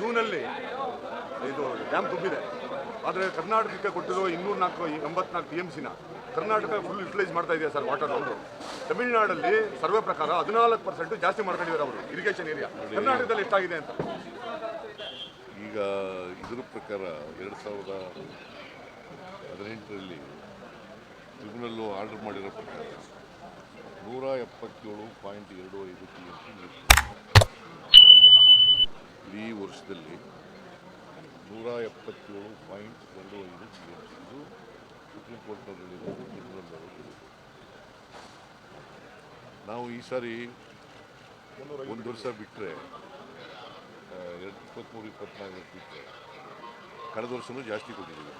ಜೂನಲ್ಲಿ ಇದು ಡ್ಯಾಮ್ ತುಂಬಿದೆ. ಆದರೆ ಕರ್ನಾಟಕಕ್ಕೆ ಕೊಟ್ಟಿರೋ ಇನ್ನೂರ ನಾಲ್ಕು ಎಂಬತ್ನಾಲ್ಕು ಟಿ ಎಂ ಸಿನ ಕರ್ನಾಟಕ ಫುಲ್ ಯುಟಿಲೈಸ್ ಮಾಡ್ತಾ ಇದೆಯಾ ಸರ್ ವಾಟರ್ ಅವರು ತಮಿಳುನಾಡಲ್ಲಿ ಸರ್ವೆ ಪ್ರಕಾರ ಹದಿನಾಲ್ಕು ಪರ್ಸೆಂಟ್ ಜಾಸ್ತಿ ಮಾಡ್ಕೊಂಡಿದ್ದಾರೆ ಅವರು ಇರಿಗೇಷನ್ ಏರಿಯಾ ಕರ್ನಾಟಕದಲ್ಲಿ ಎಷ್ಟಾಗಿದೆ ಅಂತ? ಈಗ ಇದರ ಪ್ರಕಾರ ಎರಡು ಸಾವಿರದ ಹದಿನೆಂಟರಲ್ಲಿ ಟ್ರಿಬ್ಯುನಲ್ಲು ಆರ್ಡರ್ ಮಾಡಿರೋ ಪ್ರಕಾರ ನೂರ ಎಪ್ಪತ್ತೇಳು ಪಾಯಿಂಟ್ ಎರಡು ಐದು ಟಿ ಎಂ ಸಿ ನೀರು ಈ ವರ್ಷದಲ್ಲಿ ನೂರ ಎಪ್ಪತ್ತೇಳು ಪಾಯಿಂಟ್ ಎರಡು ಐದು ಸಿ ಎಂ ಇದು ಸುಪ್ರೀಂ ಕೋರ್ಟ್ನಲ್ಲಿ ಹೇಳಿರೋದು ಟ್ರಿಬ್ಯುನಲ್ನವರು ಹೇಳಿರೋದು ನಾವು ಈ ಸಾರಿ ಒಂದು ವರ್ಷ ಬಿಟ್ಟರೆ ಎರಡು ಇಪ್ಪತ್ತ್ಮೂರು ಇಪ್ಪತ್ನಾಲ್ಕು ಬಿಟ್ಟರೆ ಕಳೆದ ವರ್ಷವೂ ಜಾಸ್ತಿ ಕೊಟ್ಟಿದ್ದೀವಿ.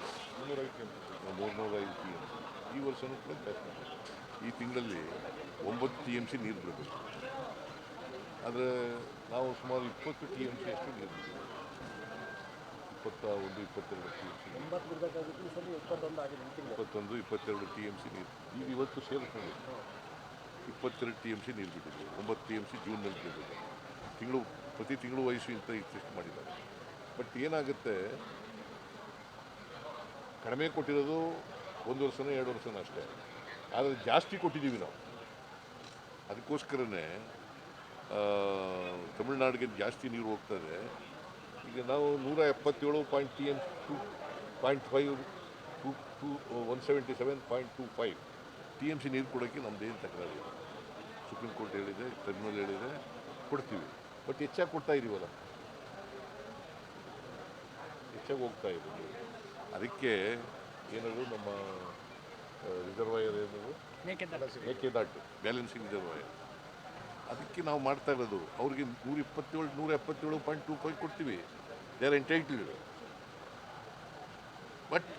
ಮೂರ್ನೂರ ಐದು ಟಿ ಎಂ ಸಿ ಈ ವರ್ಷವೂ ಕೂಡ ಜಾಸ್ತಿ ಈ ತಿಂಗಳಲ್ಲಿ ಒಂಬತ್ತು ಟಿ ಎಂ ಸಿ ನೀರು ಬಿಡಬೇಕು. ಆದರೆ ನಾವು ಸುಮಾರು ಇಪ್ಪತ್ತು ಟಿ ಎಂ ಸಿ ಅಷ್ಟು ನೀರು ಇಪ್ಪತ್ತ ಒಂದು ಇಪ್ಪತ್ತೆರಡು ಟಿ ಎಂ ಸಿ ಇಪ್ಪತ್ತೊಂದು ಇಪ್ಪತ್ತೆರಡು ಟಿ ಎಂ ಸಿ ನೀರು. ಈಗ ಇವತ್ತು ಸೇರಿಸ್ಕೊಂಡು ಇಪ್ಪತ್ತೆರಡು ಟಿ ಎಂ ಸಿ ನೀರು ಬಿಟ್ಟಿದ್ದೀವಿ. ಒಂಬತ್ತು ಟಿ ಎಂ ಸಿ ಜೂನ್ನಲ್ಲಿ ಬಿಡಬೇಕು ತಿಂಗಳು ಪ್ರತಿ ತಿಂಗಳು ವಯಸ್ಸು ಇಂತ ಇಷ್ಟು ಮಾಡಿದ್ದಾರೆ. ಬಟ್ ಏನಾಗುತ್ತೆ ಕಡಿಮೆ ಕೊಟ್ಟಿರೋದು ಒಂದು ವರ್ಷನೋ ಎರಡು ವರ್ಷನೋ ಅಷ್ಟೇ. ಆದರೆ ಜಾಸ್ತಿ ಕೊಟ್ಟಿದ್ದೀವಿ ನಾವು. ಅದಕ್ಕೋಸ್ಕರನೇ ತಮಿಳ್ನಾಡಿಗೆ ಜಾಸ್ತಿ ನೀರು ಹೋಗ್ತದೆ ಈಗ ನಾವು ನೂರ ಎಪ್ಪತ್ತೇಳು point T M two point five two two one seventy seven point two five T M C ನೀರು ಕೊಡೋಕ್ಕೆ ನಮ್ಮದೇನು ತಕರಾರಿಲ್ಲ ಸುಪ್ರೀಂ ಕೋರ್ಟ್ ಹೇಳಿದೆ ಟ್ರಿಬ್ಯುನಲ್ ಹೇಳಿದೆ ಕೊಡ್ತೀವಿ. ಬಟ್ ಹೆಚ್ಚಾಗಿ ಕೊಡ್ತಾ ಇದೀವಲ್ಲ. ಹೆಚ್ಚಾಗಿ ಹೋಗ್ತಾ ಇದ್ದೀವಿ ಅದಕ್ಕೆ ಏನಾದರೂ ನಮ್ಮ ರಿಸರ್ವಾಯರ್ ಏನಾದರೂ ಮೇಕೆದಾಟು ಬ್ಯಾಲೆನ್ಸಿಂಗ್ ರಿಸರ್ವಾಯರ್ ಅದಕ್ಕೆ ನಾವು ಮಾಡ್ತಾ ಇರೋದು. ಅವ್ರಿಗೆ ನೂರ ಇಪ್ಪತ್ತೇಳು ನೂರ ಎಪ್ಪತ್ತೇಳು ಪಾಯಿಂಟ್ ಟೂ ಫೈವ್ ಕೊಡ್ತೀವಿ. ದೇ ಆರ್ ಎಂಟೈಟಲ್ಡ್ ಬಟ್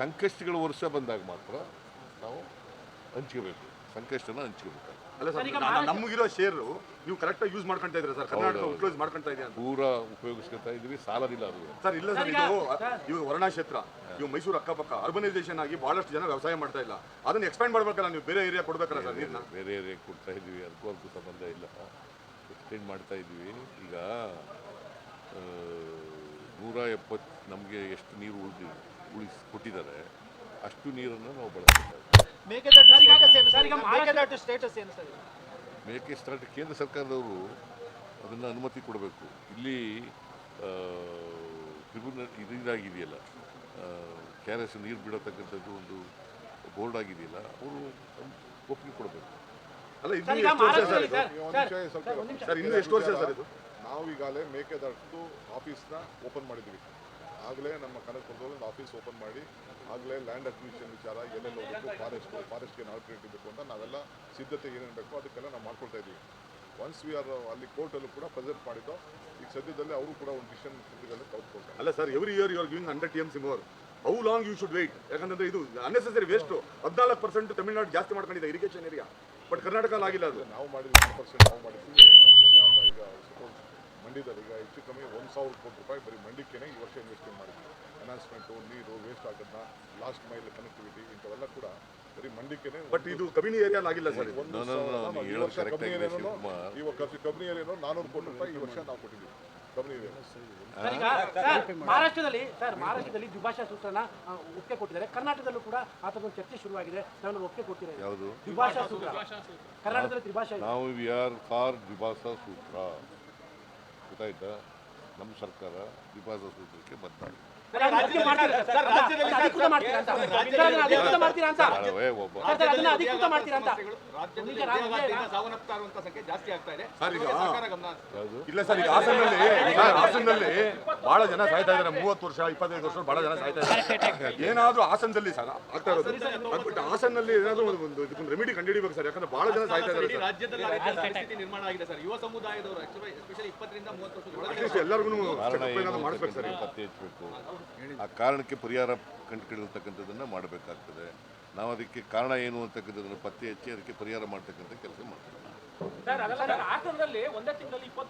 ಸಂಕಷ್ಟಗಳು ವರ್ಷ ಬಂದಾಗ ಮಾತ್ರ ನಾವು ಹಂಚ್ಕೋಬೇಕು. ಸಂಕಷ್ಟನ ಹಂಚ್ಕೋಬೇಕು ಅಲ್ಲ ಸರ್ ನ- ನಮಗಿರೋ ಶೇರು ನೀವು ಕರೆಕ್ಟಾಗಿ ಯೂಸ್ ಮಾಡ್ಕೊಂತ ಇದ್ರೆ ಸರ್? ಕರ್ನಾಟಕ. ಯುಟಿಲೈಸ್ ಮಾಡ್ಕೊಂತ ಇದೆಯಾ ಅಂತ. ಪೂರ ಉಪಯೋಗಿಸ್ಕೊತಾ ಇದೀವಿ ಸಾಲದಿಲ್ಲ ಅದು. ಸರ್ ಇಲ್ಲ ಸರ್ ಇದು ಇವಾಗ ವರ್ಣಾ ಕ್ಷೇತ್ರ ಇವಾಗ ಮೈಸೂರು ಅಕ್ಕಪಕ್ಕ ಅರ್ಬನೈಸೇಷನ್ ಆಗಿ ಬಹಳಷ್ಟು ಜನ ವ್ಯವಸಾಯ ಮಾಡ್ತಾ ಇಲ್ಲ. ಅದನ್ನ ಎಕ್ಸ್ಪ್ಯಾಂಡ್ ಮಾಡ್ಬೇಕಲ್ಲ ನೀವು ಬೇರೆ ಏರಿಯಾ ಕೊಡ್ಬೇಕಲ್ಲ ಸರ್ ನೀರ್ನ? ಬೇರೆ ಏರಿಯಾ ಕೊಡ್ತಾ ಇದೀವಿ ಅದಕ್ಕೂ ಅದಕ್ಕೂ ಸಂಬಂಧ ಇಲ್ಲ. ಎಕ್ಸ್ಟೆಂಡ್ ಮಾಡ್ತಾ ಇದೀವಿ ಈಗ ಆ, ನೂರ ಎಪ್ಪತ್ತು ನಮಗೆ ಎಷ್ಟು ನೀರು ಉಳಿದಿ ಉಳಿಸಿ ಕೊಟ್ಟಿದ್ದಾರೆ ಅಷ್ಟು ನೀರನ್ನು ನಾವು ಬಳಸ್ತಾ ಮೇಕೆದಾಟು ಸ್ಟೇಟಸ್ ಏನು ಸರ್? ಈಗ ಮೇಕೆದಾಟು ಸ್ಟೇಟಸ್ ಏನು ಸರ್? ಮೇಕೆ ಸ್ಟಾರ್ಟ್ ಕೇಂದ್ರ ಸರ್ಕಾರದವರು ಅದನ್ನು ಅನುಮತಿ ಕೊಡಬೇಕು. ಇಲ್ಲಿ ಟ್ರಿಬ್ಯುನಲ್ ಇದಾಗಿದೆಯಲ್ಲ ಕೆ ಆರ್ ಎಸ್ ನೀರು ಬಿಡತಕ್ಕಂಥದ್ದು ಒಂದು ಬೋರ್ಡ್ ಆಗಿದೆಯಲ್ಲ ಅವರು ಒಪ್ಪಿಗೆ ಕೊಡಬೇಕು. ಅಲ್ಲ ಇದು ಸರ್ ಎಷ್ಟು ವರ್ಷ ಇದು? ಸರ್ ಇನ್ನು ಎಷ್ಟು ವರ್ಷ ಸರ್ ಇದು? ನಾವು ಈಗಾಗಲೇ ಮೇಕೆದಾಟು ಆಫೀಸ್ನ ಓಪನ್ ಮಾಡಿದ್ದೀವಿ. ಆಗಲೇ ನಮ್ಮ ಕನಕಪುರದಲ್ಲಿ ಒಂದು ಆಫೀಸ್ ಓಪನ್ ಮಾಡಿ ಆಗಲೇ ಲ್ಯಾಂಡ್ ಅಕ್ವಿಷನ್ ವಿಚಾರ ಎಲ್ಲೆಲ್ಲಿ ಹೋಗಬೇಕು ಫಾರೆಸ್ಟ್ ಫಾರೆಸ್ಟ್ಗೆ ಆಲ್ಟರ್ನೇಟಿವ್ ಬೇಕು ಅಂತ ನಾವೆಲ್ಲ ಸಿದ್ಧತೆ ಏನೇನು ಬೇಕೋ ಅದಕ್ಕೆಲ್ಲ ನಾವು ಮಾಡ್ಕೊಳ್ತಾ ಇದ್ದೀವಿ. ಒನ್ಸ್ ವಿ ಆರ್ ಅಲ್ಲಿ ಕೋರ್ಟಲ್ಲೂ ಕೂಡ ಪ್ರೆಸೆಂಟ್ ಮಾಡಿದ್ದೋ ಈಗ ಸದ್ಯದಲ್ಲೇ ಅವರು ಕೂಡ ಒಂದು ಡಿಸಿಷನ್ ತೆಗೆದುಕೊಳ್ತಾರೆ ಅಲ್ಲ. Sir every year your giving hundred T M C more how long you should wait ಯಾಕಂದ್ರೆ ಇದು ಅನ್ನೆಸೆಸರಿ ವೇಸ್ಟ್ ಹದಿನಾಲ್ಕು ಪರ್ಸೆಂಟ್ ತಮಿಳ್ನಾಡು ಜಾಸ್ತಿ ಮಾಡ್ಕೊಂಡಿದೆ ಇರಿಗೇಷನ್ ಏರಿಯಾ ಬಟ್ ಕರ್ನಾಟಕ ಆಗಿಲ್ಲ ಅದು. ನಾವು ಮಾಡಿದ್ವಿ ಪರ್ಸೆಂಟ್ ನಾವು ಮಾಡಿದ್ವಿ ಈಗ ಮಂಡ್ಯದಲ್ಲಿ ಈಗ ಹೆಚ್ಚು ಕಮ್ಮಿ ಒಂದು ಸಾವಿರ ಕೋಟಿ ರೂಪಾಯಿ ಬರೀ ಮಂಡಿಕೆನೇ ಈ ವರ್ಷ ಇನ್ವೆಸ್ಟ್ಮೆಂಟ್ ಮಾಡಿದ್ವಿ. ಅನೌನ್ಸ್ಮೆಂಟು ನೀರು ವೇಸ್ಟ್ ಆಗೋದನ್ನ ಲಾಸ್ಟ್ ಮೈಲ್ ಕನೆಕ್ಟಿವಿಟಿ ಇಂಥವೆಲ್ಲ ಕೂಡ ಬರೀ ಮಂಡಿಕೆನೆ ಬಟ್ ಇದು ಕಬಿನಿ ಏರಿಯಾ ಆಗಿಲ್ಲ ಸರ್ ಒಂದು ಈ ವರ್ಷ ಕಮ್ಮಿ ಆಗಿದೆ ಏರಿಯಾನು. ಇವಾಗ ಕಬ್ಬಿಣಿ ಏರಿಯಾನು ನಾನೂರು ಕೋಟಿ ರೂಪಾಯಿ ಈ ವರ್ಷ ನಾವು ಕೊಟ್ಟಿದ್ದೀವಿ ಮಹಾರಾಷ್ಟ್ರದಲ್ಲಿ ಸರ್ ಮಹಾರಾಷ್ಟ್ರದಲ್ಲಿ ದ್ವಿಭಾಷಾ ಸೂತ್ರನ ಒಪ್ಪಿಗೆ ಕೊಟ್ಟಿದ್ದಾರೆ. ಕರ್ನಾಟಕದಲ್ಲೂ ಕೂಡ ಆ ಥರದೊಂದು ಚರ್ಚೆ ಶುರುವಾಗಿದೆ. ನಾವು ಒಪ್ಪಿಗೆ ಕೊಟ್ಟಿದ್ದಾರೆ ಯಾವುದು? ದ್ವಿಭಾಷಾ ಸೂತ್ರ. ಕರ್ನಾಟಕದಲ್ಲಿ ತ್ರಿಭಾಷಾ ನಾವು ವಿ ಆರ್ ಫಾರ್ ದ್ವಿಭಾಷಾ ಸೂತ್ರ. ಗೊತ್ತಾಯ್ತಾ ನಮ್ಮ ಸರ್ಕಾರ ವಿಭಾಗ ಸೂತ್ರಕ್ಕೆ ಬದ್ಧ ಇಲ್ಲ ಸರ್ ಈಗ ಹಾಸನಲ್ಲಿ ಹಾಸನಲ್ಲಿ ಬಹಳ ಜನ ಸಾಯ್ತಾ ಇದ್ದಾರೆ. ಮೂವತ್ತು ವರ್ಷ ಇಪ್ಪತ್ತೈದು ವರ್ಷ ಬಹಳ ಜನ ಸಾಯ್ತಾ ಇದ್ದಾರೆ. ಏನಾದ್ರೂ ಹಾಸನದಲ್ಲಿ ಸರ್ ಆಗ್ತಾ ಇರೋದು. ಬಟ್ ಹಾಸನಲ್ಲಿ ಏನಾದ್ರೂ ಒಂದು ಒಂದು ಇದಕ್ಕೊಂದು ರೆಮಿಡಿ ಕಂಡುಹಿಡಿಬೇಕು ಸರ್ ಯಾಕಂದ್ರೆ ಬಹಳ ಜನ ಸಾಯ್ತಾ ಇದ್ದಾರೆ ಸರ್. ರಾಜ್ಯದಲ್ಲಿ ಆ ರೀತಿಯ ಪರಿಸ್ಥಿತಿ ನಿರ್ಮಾಣ ಆಗಿದೆ ಸರ್. ಯುವ ಸಮುದಾಯದವರು ಎಸ್ಪೆಷಲಿ ಇಪ್ಪತ್ತರಿಂದ ಮೂವತ್ತು ಎಲ್ಲರಿಗೂ ಕಾರಣ ಏನು ಪತ್ತೆ ಹಚ್ಚಬೇಕು ಆ ಕಾರಣಕ್ಕೆ ಪರಿಹಾರ ಕಂಡುಕೊಂಡಿರ್ತಕ್ಕಂಥದ್ದನ್ನು ಮಾಡಬೇಕಾಗ್ತದೆ. ನಾವು ಅದಕ್ಕೆ ಕಾರಣ ಏನು ಅಂತಕ್ಕಂಥದ್ದನ್ನು ಪತ್ತೆ ಹಚ್ಚಿ ಅದಕ್ಕೆ ಪರಿಹಾರ ಮಾಡ್ತಕ್ಕಂಥ ಕೆಲಸ ಮಾಡ್ತೀವಿ.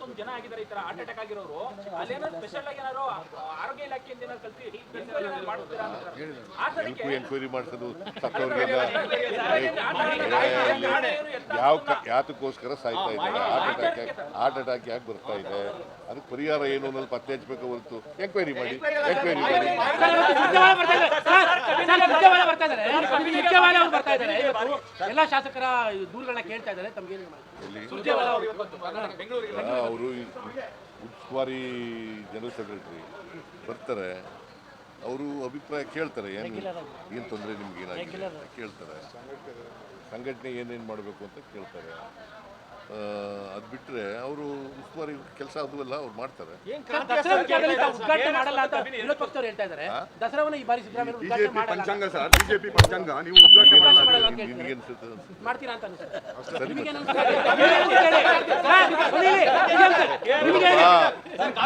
ಇಪ್ಪತ್ತೊಂದು ಜನ ಆಗಿದ್ದಾರೆ ಈ ತರ ಹಾರ್ಟ್ ಅಟ್ಯಾಕ್ ಆಗಿರೋರು ಅಲ್ಲೇನಾದ್ರು ಸ್ಪೆಷಲ್ ಆಗಿ ಏನಾದ್ರು ಆರೋಗ್ಯ ಇಲಾಖೆಯಿಂದ enquiry ಏನಾದ್ರು ಮಾಡ್ತೀರಾ ಎಂಕ್ವೈರಿ ಮಾಡಿಸೋದು ಯಾವ ಯಾತಕ್ಕೋಸ್ಕರ ಸಾಯ್ತಾ ಇದ್ದಾರೆ ಹಾರ್ಟ್ ಅಟ್ಯಾಕ್ ಹಾರ್ಟ್ ಅಟ್ಯಾಕ್ ಯಾಕೆ ಬರ್ತಾ ಇದೆ ಅದಕ್ಕೆ ಪರಿಹಾರ ಏನು ಅನ್ನೋದು ಪತ್ತೆ ಹಚ್ಚಬೇಕು ಹೊರತು ಎಂಕ್ವೈರಿ ಮಾಡಿ ಎಂಕ್ವೈರಿ ಮಾಡಿ ಎಲ್ಲ ಶಾಸಕರ ದೂರುಗಳನ್ನ ಕೇಳ್ತಾ ಇದ್ದಾರೆ ತಮ್ಗೆ ಬೆಂಗಳೂರಿಗೆ ಅವರು ಉಸ್ತುವಾರಿ ಜನರಲ್ ಸೆಕ್ರೆಟರಿ ಬರ್ತಾರೆ ಅವರು ಅಭಿಪ್ರಾಯ ಕೇಳ್ತಾರೆ ಏನು ಏನು ತೊಂದರೆ ನಿಮ್ಗೆ ಏನಾಗಿದೆ ಕೇಳ್ತಾರೆ. ಸಂಘಟನೆ ಏನೇನು ಮಾಡಬೇಕು ಅಂತ ಕೇಳ್ತಾರೆ. ಅದು ಬಿಟ್ಟರೆ ಅವರು ಉಸ್ತುವಾರಿ ಕೆಲಸ ಅದು ಎಲ್ಲ ಅವ್ರು ಮಾಡ್ತಾರೆ. ಸರ್, ದಸರಾ ವಿಚಾರದಲ್ಲಿ ಉದ್ಘಾಟನೆ ಮಾಡಲ್ಲ ಅಂತ ವಿರೋಧ ಪಕ್ಷದವ್ರು ಹೇಳ್ತಾ ಇದ್ದಾರೆ. ದಸರಾವನ್ನ ಈ ಬಾರಿ ಸಿದ್ದರಾಮಯ್ಯ ಉದ್ಘಾಟನೆ ಬಿಜೆಪಿ ಪಂಚಾಂಗ ಸರ್ ಬಿಜೆಪಿ ಪಂಚಾಂಗ ನೀವು ಉದ್ಘಾಟನೆ ಮಾಡಲ್ಲ. ನಿಮ್ಗೆ ಅನ್ಸುತ್ತೆ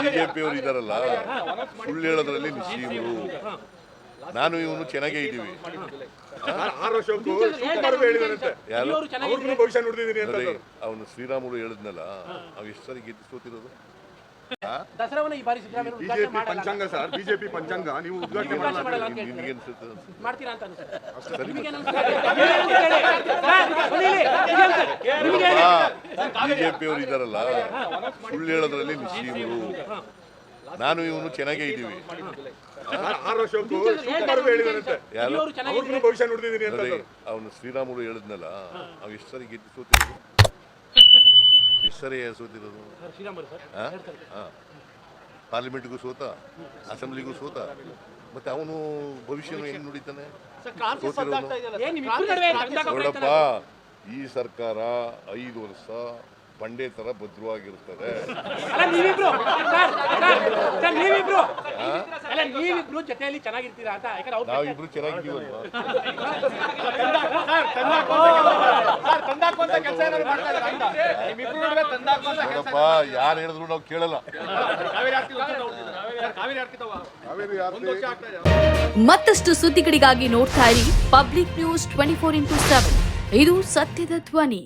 ಬಿಜೆಪಿ ಅವರು ಇದಾರಲ್ಲ ಸುಳ್ಳು ಹೇಳೋದ್ರಲ್ಲಿ ನಿಶ್ಚೀವರು ನಾನು ಇವನು ಚೆನ್ನಾಗೇ ಇದ್ದೀವಿ. ಅವನು ಶ್ರೀರಾಮುಲು ಹೇಳಿದ್ನಲ್ಲ ಅವ್ ಎಷ್ಟು ಸರಿ ಗೆದ್ದು ಸೋತಿರೋದು? ಪಂಚಾಂಗ ಸರ್ ಬಿಜೆಪಿ ಪಂಚಾಂಗ ನೀವು ಉದ್ಘಾಟನೆ ಮಾಡಲ್ಲ. ನಿಮ್ಗೆ ಅನ್ಸುತ್ತೆ ಮಾಡ್ತೀರಾ ಅಂತ ಅನ್ಸುತ್ತೆ. ಸರಿ ನಿಮಗೆ ಬಿಜೆಪಿ ಅವರು ಇದಾರಲ್ಲ ಸುಳ್ಳು ಹೇಳೋದ್ರಲ್ಲಿ ನಿಶ್ಚೀವರು ನಾನು ಇವನು ಚೆನ್ನಾಗೇ ಇದ್ದೀವಿ. ಸರ್, ಆರ್ ಅಶೋಕ್ ಶಿವಕುಮಾರ್ ಹೇಳಿದಾರಂತೆ. ಇವರು ಚೆನ್ನಾಗಿ ಭವಿಷ್ಯ ನುಡಿದಿದ್ದೀನಿ ಅಂತ ನೋಡಿ ಅವನು ಶ್ರೀರಾಮುಲು ಹೇಳಿದ್ನಲ್ಲ ಅವ್ ಎಷ್ಟು ಸರಿ ಗೆದ್ದು ಸೋತಿರೋದು? ಎಷ್ಟು ಸರಿ ಸೋತಿರೋದು. ಪಾರ್ಲಿಮೆಂಟ್ಗೂ ಸೋತ? ಅಸೆಂಬ್ಲಿಗೂ ಸೋತ? ಮತ್ತೆ ಅವನು ಭವಿಷ್ಯನ ಹೆಂಗ್ ನುಡಿತಾನೆ? ಸೋತಿರೋನು ನೋಡಪ್ಪ ಈ ಸರ್ಕಾರ ಐದು ವರ್ಷ ಬಂಡೆ ತರ ಭದ್ರವಾಗಿರ್ತದೆ ಅಲ್ಲ ನೀವಿಬ್ರು ಸರ್ ಸರ್, ಸರ್ ನೀವಿಬ್ರು. ಅಲ್ಲ ನೀವಿಬ್ರು ಜೊತೆಯಲ್ಲಿ ಚೆನ್ನಾಗಿರ್ತೀರಾ ಅಂತ ನಾವಿಬ್ರು ಚೆನ್ನಾಗಿದ್ದೀವಲ್ವಾ? ನೋಡಪ್ಪ ಯಾರು ಹೇಳಿದ್ರು ನಾವು ಕೇಳಲ್ಲ. ಮತ್ತಷ್ಟು ಸುದ್ದಿಗಳಿಗಾಗಿ ನೋಡ್ತಾ ಇರಿ public news twenty four into seven. ಇದು ಸತ್ಯದ ಧ್ವನಿ.